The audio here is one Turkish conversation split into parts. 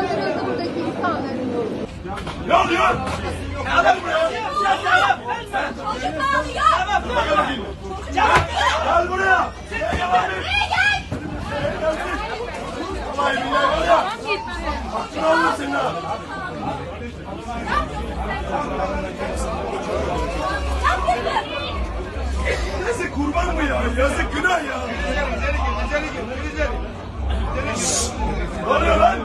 Dolandırıldı buradaki insanlar. Ne oluyor? Gel buraya. Çocuklar ya! Gel buraya. Vallahi billahi var ya. Aklını almasın ha. Yazık kurban mı ya? Yazık günah ya. Şşş! Ne oluyor lan?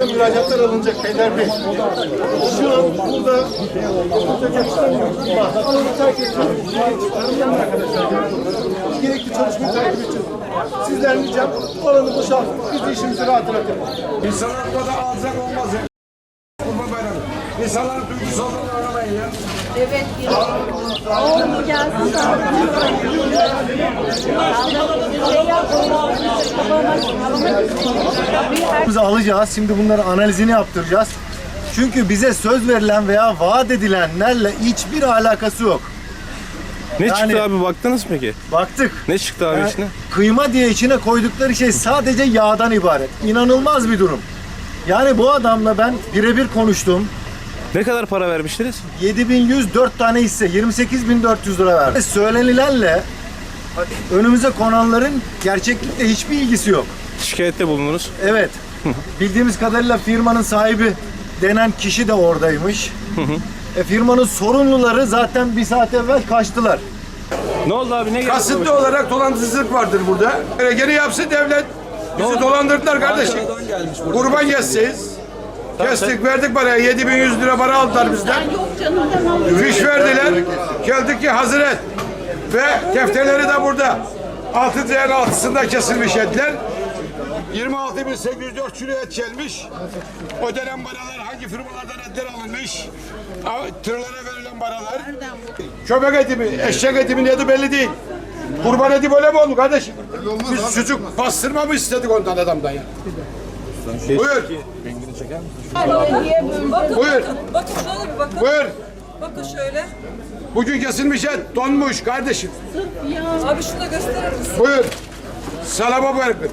Müracaatlar alınacak Peyder Bey. Şu an burada alanı terk ediyoruz. Gerekli çalışmayı takip edeceğiz. Sizden ricam alanı boşaltın. Biz işimizi rahat bırakalım. İnsanlar bu kadar alacak olmaz ya. İnsanların duygusu olduğunu oynamayın ya. Biz alacağız. Şimdi bunları analizini yaptıracağız. Çünkü bize söz verilen veya vaat edilenlerle hiçbir alakası yok. Ne Yani- çıktı abi baktınız mı peki? Baktık. Ne çıktı abi Yani içine? Kıyma diye içine koydukları şey sadece yağdan ibaret. İnanılmaz bir durum. Yani bu adamla ben birebir konuştum. Ne kadar para vermiştiniz? 7104 tane hisse 28400 lira verdi. Söylenilenle önümüze konanların gerçeklikle hiçbir ilgisi yok. Şikayette bulundunuz. Evet. Bildiğimiz kadarıyla firmanın sahibi denen kişi de oradaymış. E, firmanın sorumluları zaten bir saat evvel kaçtılar. Ne oldu abi ne geldi? Kasıtlı olarak dolandırıcılık vardır burada. Gene yapsın devlet. Bizi dolandırdılar kardeşim. Kurban keseceğiz. Kestik verdik parayı 7100 lira para aldılar bizden. Fiş verdiler. Geldik ki hazır et. Ve defterleri de burada. Altı değer altısında kesilmiş etler. 26.804 kilo et gelmiş. Ödenen paralar hangi firmalardan etler alınmış? A- Tırlara verilen paralar. Köpek eti mi, eşek eti mi neydi belli değil. Kurban eti böyle mi oldu kardeşim? Biz sucuk bastırma mı istedik ondan adamdan ya? Buyur. Buyur. Bakın şöyle bir bakın. Buyur. Bakın şöyle. Bugün kesilmiş et donmuş kardeşim. Abi şunu da gösterir misin? Buyur. Salama bırakın.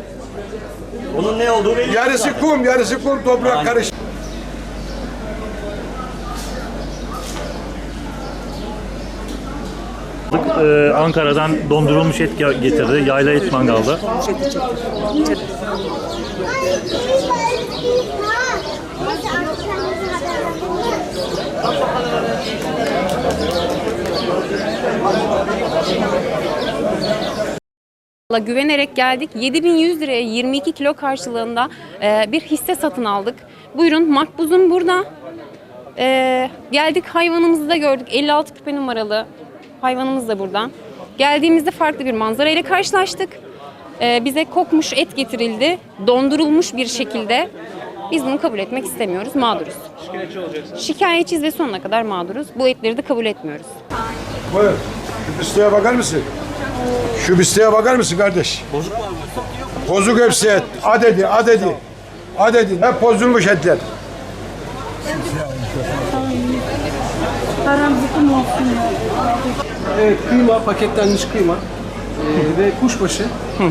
Bunun ne olduğu belli. Yarısı kum, yarısı kum toprak karışık. Ee, Ankara'dan dondurulmuş et ge- getirdi. Yayla et mangalda. Güvenerek geldik. 7100 liraya 22 kilo karşılığında e, bir hisse satın aldık. Buyurun makbuzum burada. E, geldik hayvanımızı da gördük. 56 küpe numaralı hayvanımız da burada. Geldiğimizde farklı bir manzara ile karşılaştık. E, bize kokmuş et getirildi. Dondurulmuş bir şekilde. Biz bunu kabul etmek istemiyoruz. Mağduruz. Şikayetçi olacaksınız. Şikayetçiyiz ve sonuna kadar mağduruz. Bu etleri de kabul etmiyoruz. Buyur. Şu bisteye bakar mısın? Şu bisteye bakar mısın kardeş? Bozuk mu Bozuk hepsi et. Adedi, adedi. Adedi. Hep bozulmuş etler. Evet, kıyma, paketlenmiş kıyma ee, ve kuşbaşı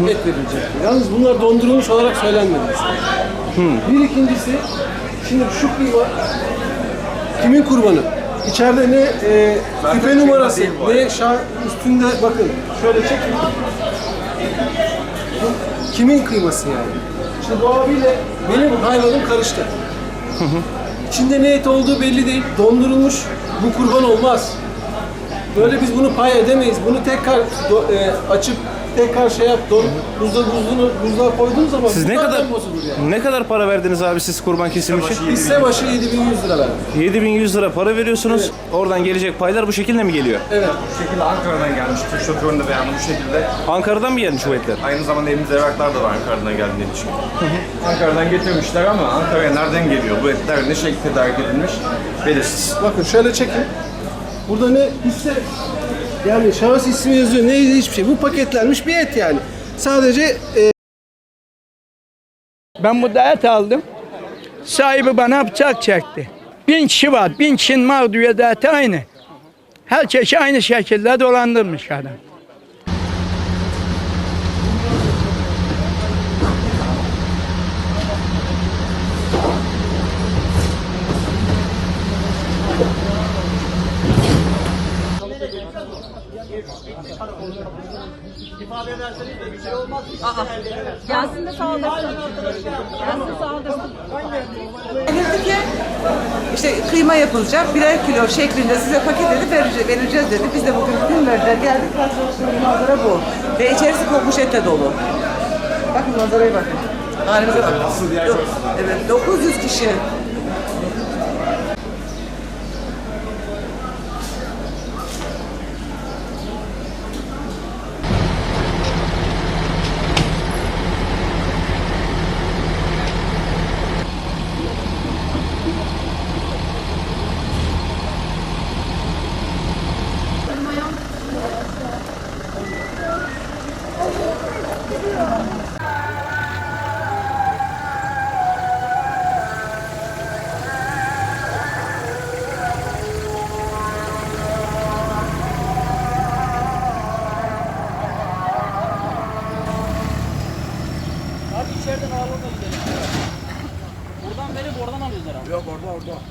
et verilecek. Yalnız bunlar dondurulmuş olarak söylenmedi. Bir ikincisi, şimdi şu kıyma kimin kurbanı? İçeride ne e, küpe numarası, ne şah üstünde bakın şöyle çekin. Bu kimin kıyması yani? Şimdi bu abiyle benim hayvanım karıştı. İçinde ne et olduğu belli değil. Dondurulmuş. Bu kurban olmaz. Böyle biz bunu pay edemeyiz. Bunu tekrar e, açıp tekrar şey yap, don, buzda buzluğunu buzluğa koyduğun zaman Siz ne kadar bozulur yani. ne kadar para verdiniz abi siz kurban kesimi için? Hisse başı 7100 lira verdim. 7100 lira para veriyorsunuz. Oradan gelecek paylar bu şekilde mi geliyor? Evet. Bu şekilde Ankara'dan gelmiş. Tır şoförünü de beyanlı bu şekilde. Ankara'dan mı gelmiş bu etler? Aynı zamanda elimizde evraklar da var Ankara'dan geldiği için. Ankara'dan getirmişler ama Ankara'ya nereden geliyor? Bu etler ne şekilde tedarik edilmiş? Belirsiz. Bakın şöyle çekin. Burada ne hisse yani şahıs ismi yazıyor. Ne hiçbir şey. Bu paketlenmiş bir et yani. Sadece e, Ben burada et aldım. sahibi bana bıçak çekti. Bin kişi var. Bin kişinin mağduriyeti aynı. Herkesi aynı şekilde dolandırmış adam. Gelsin de saldırsın. Gelsin saldırsın. Denildi ki işte kıyma yapılacak birer kilo şeklinde size paket edip vereceğiz, vereceğiz dedi. Biz de bugün gün verdiler geldik karşılaştığımız manzara bu. Ve içerisi kokmuş etle dolu. Bakın manzaraya bakın. Halimize bakın. Yok, Evet 900 kişi. Yok